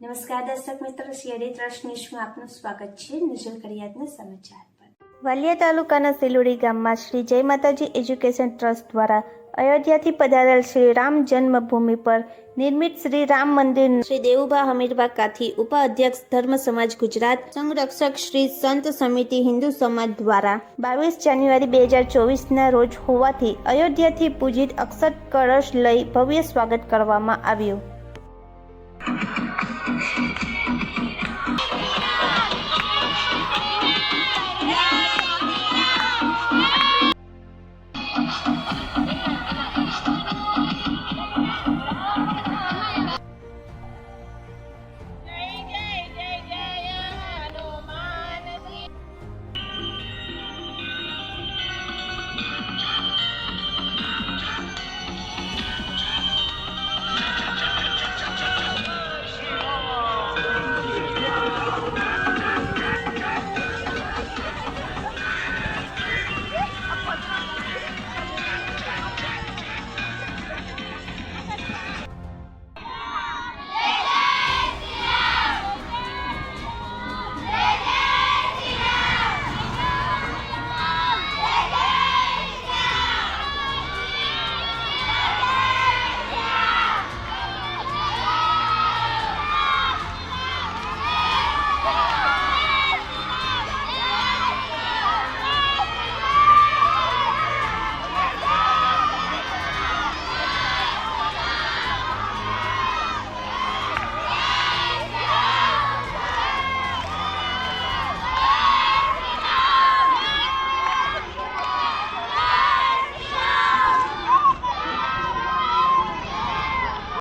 નમસ્કાર દર્શક મિત્રો સીઆરડી ટ્રસ્ટ ન્યૂઝમાં આપનું સ્વાગત છે. નજર કરિયાતના સમાચાર પર. વાલિયા તાલુકાના સિલુડી ગામમાં શ્રી જય માતાજી એજ્યુકેશન ટ્રસ્ટ દ્વારા અયોધ્યાથી પધારેલ શ્રી રામ જન્મભૂમિ પર નિર્મિત શ્રી રામ મંદિર શ્રી દેવુભા હમીરભા કાથી ઉપાધ્યક્ષ ધર્મ સમાજ ગુજરાત સંરક્ષક શ્રી સંત સમિતિ હિન્દુ સમાજ દ્વારા બાવીસ જાન્યુઆરી બે હજાર ચોવીસના રોજ હોવાથી અયોધ્યાથી પૂજિત અક્ષત કળશ લઈ ભવ્ય સ્વાગત કરવામાં આવ્યું. Thank you.